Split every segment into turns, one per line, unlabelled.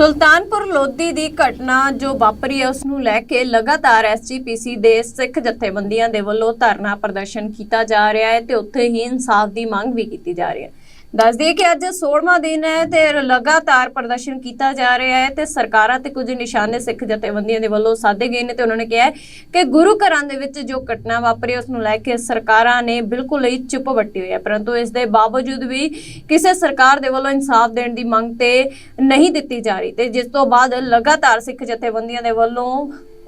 ਸੁਲਤਾਨਪੁਰ ਲੋਧੀ ਦੀ ਘਟਨਾ ਜੋ ਵਾਪਰੀ ਹੈ ਉਸ ਨੂੰ ਲੈ ਕੇ ਲਗਾਤਾਰ ਐਸਜੀਪੀਸੀ ਦੇ ਸਿੱਖ ਜਥੇਬੰਦੀਆਂ ਦੇ ਵੱਲੋਂ ਧਰਨਾ ਪ੍ਰਦਰਸ਼ਨ ਕੀਤਾ ਜਾ ਰਿਹਾ ਹੈ ਤੇ ਉੱਥੇ ਹੀ ਇਨਸਾਫ ਦੀ ਮੰਗ ਵੀ ਕੀਤੀ ਜਾ ਰਹੀ ਹੈ। ਦੱਸ ਦਈਏ ਕਿ ਅੱਜ 16ਵਾਂ ਦਿਨ ਹੈ ਤੇ ਲਗਾਤਾਰ ਪ੍ਰਦਰਸ਼ਨ ਕੀਤਾ ਜਾ ਰਿਹਾ ਹੈ ਤੇ ਸਰਕਾਰਾਂ ਤੇ ਕੁਝ ਨਿਸ਼ਾਨੇ ਸਿੱਖ ਜਥੇਬੰਦੀਆਂ ਦੇ ਵੱਲੋਂ ਸਾਧੇ ਗਏ ਨੇ ਤੇ ਉਹਨਾਂ ਨੇ ਕਿਹਾ ਕਿ ਗੁਰੂ ਘਰਾਂ ਦੇ ਵਿੱਚ ਜੋ ਘਟਨਾ ਵਾਪਰੀ, ਉਸ ਨੂੰ ਲੈ ਕੇ ਸਰਕਾਰਾਂ ਨੇ ਬਿਲਕੁਲ ਹੀ ਚੁੱਪ ਵੱਟੀ ਹੋਈ ਹੈ। ਪਰੰਤੂ ਇਸ ਦੇ ਬਾਵਜੂਦ ਵੀ ਕਿਸੇ ਸਰਕਾਰ ਦੇ ਵੱਲੋਂ ਇਨਸਾਫ ਦੇਣ ਦੀ ਮੰਗ ਤੇ ਨਹੀਂ ਦਿੱਤੀ ਜਾ ਰਹੀ ਤੇ ਜਿਸ ਤੋਂ ਬਾਅਦ ਲਗਾਤਾਰ ਸਿੱਖ ਜਥੇਬੰਦੀਆਂ ਦੇ ਵੱਲੋਂ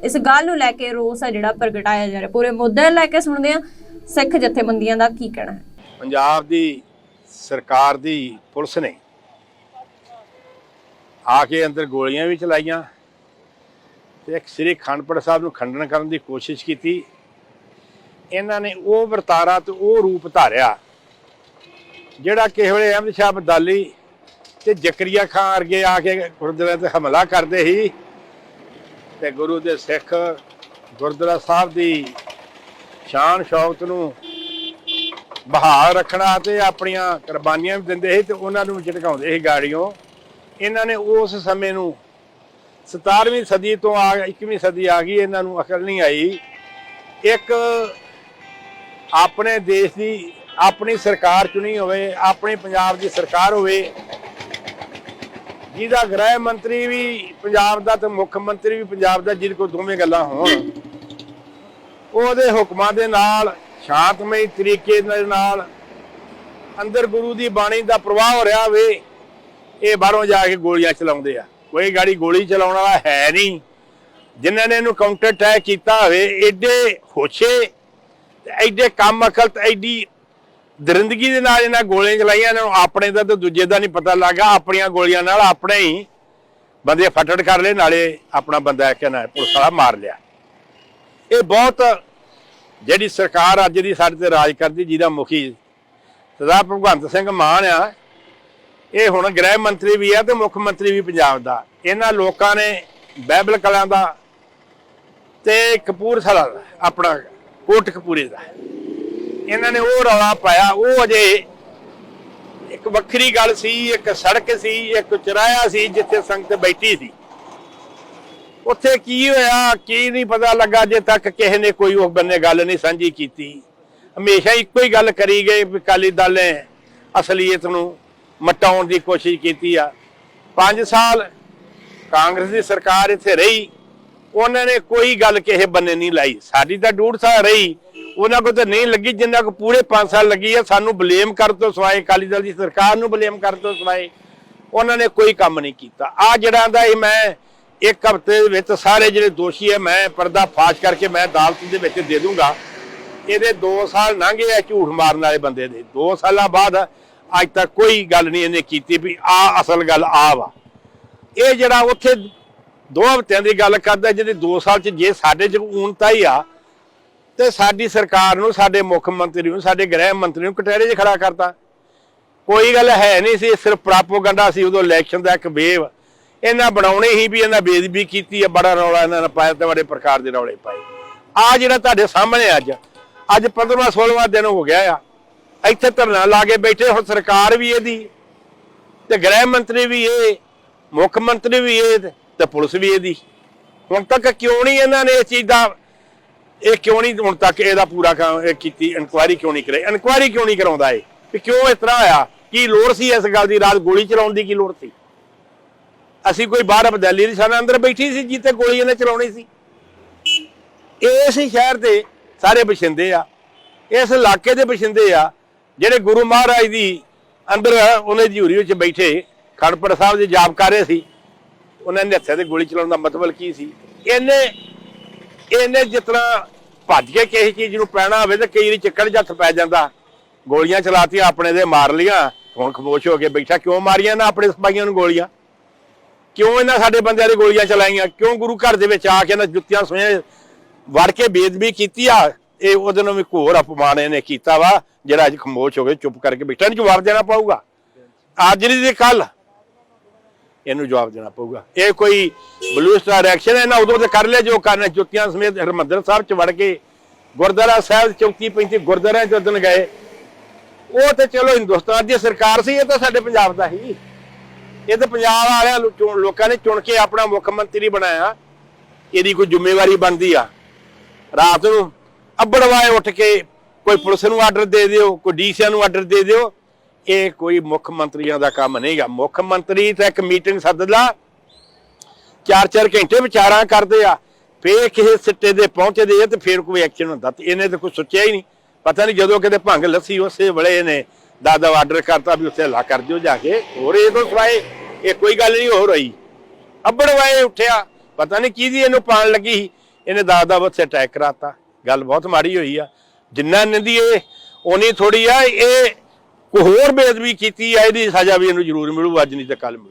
ਇਸ ਗੱਲ ਨੂੰ ਲੈ ਕੇ ਰੋਸ ਹੈ ਜਿਹੜਾ ਪ੍ਰਗਟਾਇਆ ਜਾ ਰਿਹਾ। ਪੂਰੇ ਮੁੱਦੇ ਲੈ ਕੇ ਸੁਣਦੇ ਹਾਂ ਸਿੱਖ ਜਥੇਬੰਦੀਆਂ ਦਾ ਕੀ ਕਹਿਣਾ ਹੈ।
ਪੰਜਾਬ ਦੀ ਸਰਕਾਰ ਦੀ ਪੁਲਿਸ ਨੇ ਆ ਕੇ ਅੰਦਰ ਗੋਲੀਆਂ ਵੀ ਚਲਾਈਆਂ ਤੇ ਇੱਕ ਸ੍ਰੀ ਖੰਡਪੜ ਸਾਹਿਬ ਨੂੰ ਖੰਡਨ ਕਰਨ ਦੀ ਕੋਸ਼ਿਸ਼ ਕੀਤੀ। ਇਹਨਾਂ ਨੇ ਉਹ ਵਰਤਾਰਾ ਤੇ ਉਹ ਰੂਪ ਧਾਰਿਆ, ਜਿਹੜਾ ਕਿਸੇ ਵੇਲੇ ਅਹਿਮਦ ਸ਼ਾਹ ਬਦਾਲੀ ਤੇ ਜ਼ਕਰੀਆ ਖਾਨ ਵਰਗੇ ਆ ਕੇ ਗੁਰਦੁਆਰੇ ਤੇ ਹਮਲਾ ਕਰਦੇ ਸੀ ਤੇ ਗੁਰੂ ਦੇ ਸਿੱਖ ਗੁਰਦੁਆਰਾ ਸਾਹਿਬ ਦੀ ਸ਼ਾਨ, ਸ਼ੌਕਤ ਨੂੰ ਬਹਾਲ ਰੱਖਣਾ ਤੇ ਆਪਣੀਆਂ ਕੁਰਬਾਨੀਆਂ ਵੀ ਦਿੰਦੇ ਸੀ ਤੇ ਉਹਨਾਂ ਨੂੰ ਝਟਕਾਉਂਦੇ ਸੀ ਗਾੜੀਆਂ ਇਹਨਾਂ ਨੇ ਉਸ ਸਮੇਂ ਨੂੰ 17ਵੀਂ ਸਦੀ ਤੋਂ ਆ 21ਵੀਂ ਸਦੀ ਆ ਗਈ, ਇਹਨਾਂ ਨੂੰ ਅਕਲ ਨਹੀਂ ਆਈ। ਇੱਕ ਆਪਣੇ ਦੇਸ਼ ਦੀ, ਆਪਣੀ ਸਰਕਾਰ ਚੁਣੀ ਹੋਵੇ, ਆਪਣੀ ਪੰਜਾਬ ਦੀ ਸਰਕਾਰ ਹੋਵੇ, ਜਿਹਦਾ ਗ੍ਰਹਿ ਮੰਤਰੀ ਵੀ ਪੰਜਾਬ ਦਾ ਤੇ ਮੁੱਖ ਮੰਤਰੀ ਵੀ ਪੰਜਾਬ ਦਾ, ਜਿਹਦੇ ਕੋਲ ਦੋਵੇਂ ਗੱਲਾਂ ਹੋਣ, ਉਹਦੇ ਹੁਕਮਾਂ ਦੇ ਨਾਲ ਸ਼ਾਂਤਮਈ ਤਰੀਕੇ ਦੇ ਨਾਲ ਅੰਦਰ ਗੁਰੂ ਦੀ ਬਾਣੀ ਦਾ ਪ੍ਰਵਾਹ ਹੋ ਰਿਹਾ ਵੇ, ਇਹ ਬਾਹਰੋਂ ਜਾ ਕੇ ਗੋਲੀਆਂ ਚਲਾਉਂਦੇ ਆ। ਕੋਈ ਗਾੜੀ ਗੋਲੀ ਚਲਾਉਣ ਵਾਲਾ ਹੈ ਨਹੀਂ। ਜਿਨ੍ਹਾਂ ਨੇ ਇਹਨੂੰ ਕਾਊਂਟਰ ਅਟੈਕ ਕੀਤਾ ਹੋਵੇ, ਏਡੇ ਹੋਛੇ ਐਡੇ ਕੰਮ ਅਕਲ ਤੇ ਐਡੀ ਦਰਿੰਦਗੀ ਦੇ ਨਾਲ ਇਹਨਾਂ ਗੋਲੀਆਂ ਚਲਾਈਆਂ, ਇਹਨਾਂ ਨੂੰ ਆਪਣੇ ਦਾ ਤੇ ਦੂਜੇ ਦਾ ਨਹੀਂ ਪਤਾ ਲੱਗਾ, ਆਪਣੀਆਂ ਗੋਲੀਆਂ ਨਾਲ ਆਪਣੇ ਹੀ ਬੰਦੇ ਫਟੜ ਕਰ ਲਏ, ਨਾਲੇ ਆਪਣਾ ਬੰਦਾ ਕਹਿੰਦਾ ਪੁਲਿਸ ਵਾਲਾ ਮਾਰ ਲਿਆ। ਇਹ ਬਹੁਤ ਜਿਹੜੀ ਸਰਕਾਰ ਅੱਜ ਦੀ ਸਾਡੇ ਤੇ ਰਾਜ ਕਰਦੀ, ਜਿਹਦਾ ਮੁਖੀ ਸਰਦਾਰ ਭਗਵੰਤ ਸਿੰਘ ਮਾਨ ਆ, ਇਹ ਹੁਣ ਗ੍ਰਹਿ ਮੰਤਰੀ ਵੀ ਆ ਤੇ ਮੁੱਖ ਮੰਤਰੀ ਵੀ ਪੰਜਾਬ ਦਾ। ਇਹਨਾਂ ਲੋਕਾਂ ਨੇ ਬਹਿਬਲ ਕਲਾਂ ਦਾ ਤੇ ਕਪੂਰਥਲਾ ਦਾ, ਆਪਣਾ ਕੋਟ ਕੋਟਕਪੂਰੇ ਦਾ। ਇਹਨਾਂ ਨੇ ਉਹ ਰੌਲਾ ਪਾਇਆ, ਉਹ ਅਜੇ ਇੱਕ ਵੱਖਰੀ ਗੱਲ ਸੀ, ਇੱਕ ਸੜਕ ਸੀ, ਇੱਕ ਚਰਾਇਆ ਸੀ, ਜਿੱਥੇ ਸੰਗਤ ਬੈਠੀ ਸੀ। ਉੱਥੇ ਕੀ ਹੋਇਆ, ਕੀ ਨਹੀਂ ਪਤਾ ਲੱਗਾ ਜੇ ਤੱਕ ਕਿਸੇ ਨੇ ਕੋਈ ਉਸ ਬੰਨੇ ਗੱਲ ਨਹੀਂ ਸਾਂਝੀ ਕੀਤੀ। ਹਮੇਸ਼ਾ ਇੱਕੋ ਹੀ ਗੱਲ ਕਰੀ ਗਏ ਵੀ ਅਕਾਲੀ ਦਲ ਨੇ ਅਸਲੀਅਤ ਨੂੰ ਮਟਾਉਣ ਦੀ ਕੋਸ਼ਿਸ਼ ਕੀਤੀ ਆ। 5 ਸਾਲ ਕਾਂਗਰਸ ਦੀ ਸਰਕਾਰ ਇੱਥੇ ਰਹੀ, ਉਹਨਾਂ ਨੇ ਕੋਈ ਗੱਲ ਕਿਸੇ ਬੰਨੇ ਨਹੀਂ ਲਾਈ। ਸਾਡੀ ਤਾਂ ਡੂਢ ਸਾਲ ਰਹੀ, ਉਹਨਾਂ ਕੋ ਤਾਂ ਨਹੀਂ ਲੱਗੀ, ਜਿੰਨਾ ਕੋ ਪੂਰੇ 5 ਸਾਲ ਲੱਗੀ ਆ, ਸਾਨੂੰ ਬਲੇਮ ਕਰ ਤੋਂ ਸਵਾਏ, ਅਕਾਲੀ ਦਲ ਦੀ ਸਰਕਾਰ ਨੂੰ ਬਲੇਮ ਕਰ ਤੋਂ ਸਵਾਏ, ਉਹਨਾਂ ਨੇ ਕੋਈ ਕੰਮ ਨਹੀਂ ਕੀਤਾ। ਆ ਜਿਹੜਾ ਦਾ ਇਹ ਮੈਂ ਇੱਕ ਹਫ਼ਤੇ ਦੇ ਵਿੱਚ ਸਾਰੇ ਜਿਹੜੇ ਦੋਸ਼ੀ ਹੈ, ਮੈਂ ਪਰਦਾ ਫਾਸ਼ ਕਰਕੇ ਮੈਂ ਅਦਾਲਤ ਦੇ ਵਿੱਚ ਦੇ ਦੂੰਗਾ। ਇਹਦੇ 2 ਸਾਲ ਲੰਘੇ ਆ ਝੂਠ ਮਾਰਨ ਵਾਲੇ ਬੰਦੇ ਦੇ। 2 ਸਾਲਾਂ ਬਾਅਦ ਅੱਜ ਤੱਕ ਕੋਈ ਗੱਲ ਨਹੀਂ ਇਹਨੇ ਕੀਤੀ ਵੀ ਆ ਅਸਲ ਗੱਲ ਆ ਵਾ। ਇਹ ਜਿਹੜਾ ਉੱਥੇ ਦੋ ਹਫ਼ਤਿਆਂ ਦੀ ਗੱਲ ਕਰਦਾ, ਜਿਹਦੇ 2 ਸਾਲ ਚ ਜੇ ਸਾਡੇ ਚ ਊਨਤਾ ਹੀ ਆ। ਤੇ ਸਾਡੀ ਸਰਕਾਰ ਨੂੰ, ਸਾਡੇ ਮੁੱਖ ਮੰਤਰੀ ਨੂੰ, ਸਾਡੇ ਗ੍ਰਹਿ ਮੰਤਰੀ ਨੂੰ ਕਟਹਿਰੇ 'ਚ ਖੜਾ ਕਰਤਾ। ਕੋਈ ਗੱਲ ਹੈ ਨਹੀਂ ਸੀ, ਸਿਰਫ ਪ੍ਰਾਪੋਗੰਡਾ ਸੀ, ਉਦੋਂ ਇਲੈਕਸ਼ਨ ਦਾ ਇੱਕ ਵੇਵ ਇਹਨਾਂ ਬਣਾਉਣੇ ਹੀ ਵੀ ਇਹਨਾਂ ਬੇਦਬੀ ਕੀਤੀ ਆ, ਬੜਾ ਰੌਲਾ ਇਹਨਾਂ ਨੇ ਪਾਇਆ ਤੇ ਬੜੇ ਪ੍ਰਕਾਰ ਦੇ ਰੌਲੇ ਪਾਏ। ਆ ਜਿਹੜਾ ਤੁਹਾਡੇ ਸਾਹਮਣੇ ਅੱਜ ਅੱਜ 15ਵਾਂ 16ਵਾਂ ਦਿਨ ਹੋ ਗਿਆ ਆ। ਇੱਥੇ ਧਰਨਾ ਲਾ ਕੇ ਬੈਠੇ ਹੁਣ ਸਰਕਾਰ ਵੀ ਇਹਦੀ, ਤੇ ਗ੍ਰਹਿ ਮੰਤਰੀ ਵੀ ਇਹ, ਮੁੱਖ ਮੰਤਰੀ ਵੀ ਇਹ, ਤੇ ਪੁਲਿਸ ਵੀ ਇਹਦੀ। ਹੁਣ ਤੱਕ ਕਿਉਂ ਨਹੀਂ ਇਹਨਾਂ ਨੇ ਇਸ ਚੀਜ਼ ਦਾ ਇਹ ਕਿਉਂ ਨਹੀਂ ਹੁਣ ਤੱਕ ਇਹਦਾ ਪੂਰਾ ਕੀਤੀ, ਇਨਕੁਆਇਰੀ ਕਿਉਂ ਨਹੀਂ ਕਰਾਈ? ਇਨਕੁਆਇਰੀ ਕਿਉਂ ਨਹੀਂ ਕਰਾਉਂਦਾ ਇਹ? ਵੀ ਕਿਉਂ ਇਸ ਤਰ੍ਹਾਂ ਹੋਇਆ ਕੀ ਲੋੜ ਸੀ ਇਸ ਗੱਲ ਦੀ? ਰਾਤ ਗੋਲੀ ਚਲਾਉਣ ਦੀ ਕੀ ਲੋੜ ਸੀ? ਅਸੀਂ ਕੋਈ ਬਾਹਰ ਅਬਦਾਲੀ ਦੀ ਸਾਨਾ ਅੰਦਰ ਬੈਠੀ ਸੀ ਜਿੱਤੇ ਗੋਲੀ ਇਹਨੇ ਚਲਾਉਣੀ ਸੀ। ਇਸ ਸ਼ਹਿਰ ਦੇ ਸਾਰੇ ਬਸ਼ਿੰਦੇ ਆ। ਇਸ ਇਲਾਕੇ ਦੇ ਬਸ਼ਿੰਦੇ ਆ, ਜਿਹੜੇ ਗੁਰੂ ਮਹਾਰਾਜ ਦੀ ਅੰਦਰ ਉਹਨੇ ਜੂਰੀ ਵਿੱਚ ਬੈਠੇ, ਖੜਪੜ ਸਾਹਿਬ ਦੇ ਜਾਪ ਕਰ ਰਹੇ ਸੀ। ਉਹਨਾਂ ਨੇ ਹੱਥਾਂ ਤੇ ਗੋਲੀ ਚਲਾਉਣ ਦਾ ਮਤਲਬ ਕੀ ਸੀ? ਇਹਨੇ ਇਹਨੇ ਜਿਤਨਾ ਭੱਜ ਕੇ ਕਿਸੇ ਚੀਜ਼ ਨੂੰ ਪੈਣਾ ਹੋਵੇ ਤੇ ਕਈ ਵਾਰੀ ਚੱਕਰ ਜੱਥ ਪੈ ਜਾਂਦਾ। ਗੋਲੀਆਂ ਚਲਾਤੀਆਂ, ਆਪਣੇ ਦੇ ਮਾਰ ਲੀਆਂ ਹੁਣ ਖਮੋਸ਼ ਹੋ ਕੇ ਬੈਠਾ, ਕਿਉਂ ਮਾਰੀਆਂ ਨਾ ਆਪਣੇ ਸਿਪਾਹੀਆਂ ਨੂੰ ਗੋਲੀਆਂ? ਕਿਉਂ ਇਹਨਾਂ ਸਾਡੇ ਬੰਦਿਆਂ ਦੇ ਗੋਲੀਆਂ ਚਲਾਈਆਂ? ਕਿਉਂ ਗੁਰੂ ਘਰ ਦੇ ਵਿੱਚ ਆ ਕੇ ਇਹਨਾਂ ਜੁੱਤੀਆਂ ਸੋਏ ਵੜ ਕੇ ਬੇਦਬੀ ਕੀਤੀ ਆ? ਇਹ ਉਹਦੇ ਨੂੰ ਵੀ ਘੋਰ ਅਪਮਾਨ ਇਹਨੇ ਕੀਤਾ ਵਾ, ਜਿਹੜਾ ਅੱਜ ਖਮੋਸ਼ ਹੋ ਕੇ ਚੁੱਪ ਕਰਕੇ ਬੈਠਾ। ਇਹਨੂੰ ਜਵਾਬ ਦੇਣਾ ਪਊਗਾ। ਅੱਜ ਨਹੀਂ ਤੇ ਕੱਲ ਇਹਨੂੰ ਜਵਾਬ ਦੇਣਾ ਪਊਗਾ। ਇਹ ਕੋਈ ਬਲੂ ਰਿਐਕਸ਼ਨ ਹੈ ਨਾ ਉਦੋਂ ਤੇ ਕਰ ਲਿਆ ਜੋ ਕਰਨਾ ਜੁੱਤੀਆਂ ਸਮੇਤ ਹਰਮੰਦਰ ਸਾਹਿਬ ਚ ਵੜ ਕੇ ਗੁਰਦੁਆਰਾ ਸਾਹਿਬ ਚੌਕੀ 35 ਗੁਰਦੁਆਰਿਆਂ ਚ ਉਦਣ ਗਏ, ਉਹ ਤੇ ਚਲੋ ਹਿੰਦੁਸਤਾਨ ਦੀ ਸਰਕਾਰ ਸੀ, ਇਹ ਤਾਂ ਸਾਡੇ ਪੰਜਾਬ ਦਾ ਹੀ। ਇਹ ਤਾਂ ਪੰਜਾਬ ਵਾਲਿਆਂ ਨੂੰ ਲੋਕਾਂ ਨੇ ਚੁਣ ਕੇ ਆਪਣਾ ਮੁੱਖ ਮੰਤਰੀ ਬਣਾਇਆ। ਇਹਦੀ ਕੋਈ ਜ਼ਿੰਮੇਵਾਰੀ ਬਣਦੀ ਆ। ਰਾਤ ਨੂੰ ਅੱਬੜਵਾਏ ਉੱਠ ਕੇ ਕੋਈ ਪੁਲਿਸ ਨੂੰ ਆਰਡਰ ਦੇ ਦਿਓ, ਕੋਈ ਡੀਸੀਆਂ ਨੂੰ ਆਰਡਰ ਦੇ ਦਿਓ, ਇਹ ਕੋਈ ਮੁੱਖ ਮੰਤਰੀਆਂ ਦਾ ਕੰਮ ਨਹੀਂਗਾ। ਮੁੱਖ ਮੰਤਰੀ ਤਾਂ ਇੱਕ ਮੀਟਿੰਗ ਸੱਦ ਲਾ ਚਾਰ ਚਾਰ ਘੰਟੇ ਵਿਚਾਰਾਂ ਕਰਦੇ ਆ। ਫੇਰ ਕਿਸੇ ਸਿੱਟੇ ਦੇ ਪਹੁੰਚਦੇ ਆ ਤੇ ਫੇਰ ਕੋਈ ਐਕਸ਼ਨ ਹੁੰਦਾ ਤੇ ਇਹਨੇ ਤਾਂ ਕੋਈ ਸੋਚਿਆ ਹੀ ਨਹੀਂ। ਪਤਾ ਨਹੀਂ ਜਦੋਂ ਕਿਤੇ ਭੰਗ ਲੱਸੀ ਉਸੇ ਵੇਲੇ ਇਹਨੇ ਦਾਦਾ ਆਰਡਰ ਕਰਤਾ ਵੀ ਉੱਥੇ ਹੱਲਾ ਕਰ ਦਿਓ ਜਾ ਕੇ। ਹੋਰ ਇਹ ਤੋਂ ਸਿਵਾਏ ਇਹ ਕੋਈ ਗੱਲ ਨਹੀਂ ਹੋ ਰਹੀ ਅੱਬੜ ਵਾਏ ਉੱਠਿਆ। ਪਤਾ ਨਹੀਂ ਕਿਹਦੀ ਇਹਨੂੰ ਪਾਣ ਲੱਗੀ ਸੀ। ਇਹਨੇ ਦਾਦਾ ਉੱਥੇ ਅਟੈਕ ਕਰਾਤਾ। ਗੱਲ ਬਹੁਤ ਮਾੜੀ ਹੋਈ ਆ। ਜਿੰਨਾ ਨਿੰਦੀ ਇਹ ਉਨੀ ਥੋੜੀ ਆ। ਇਹ ਕੋਈ ਹੋਰ ਬੇਅਦਬੀ ਕੀਤੀ ਆ, ਇਹਦੀ ਸਜ਼ਾ ਵੀ ਇਹਨੂੰ ਜ਼ਰੂਰ ਮਿਲੂ, ਅੱਜ ਨਹੀਂ ਤਾਂ ਕੱਲ ਮਿਲੂ।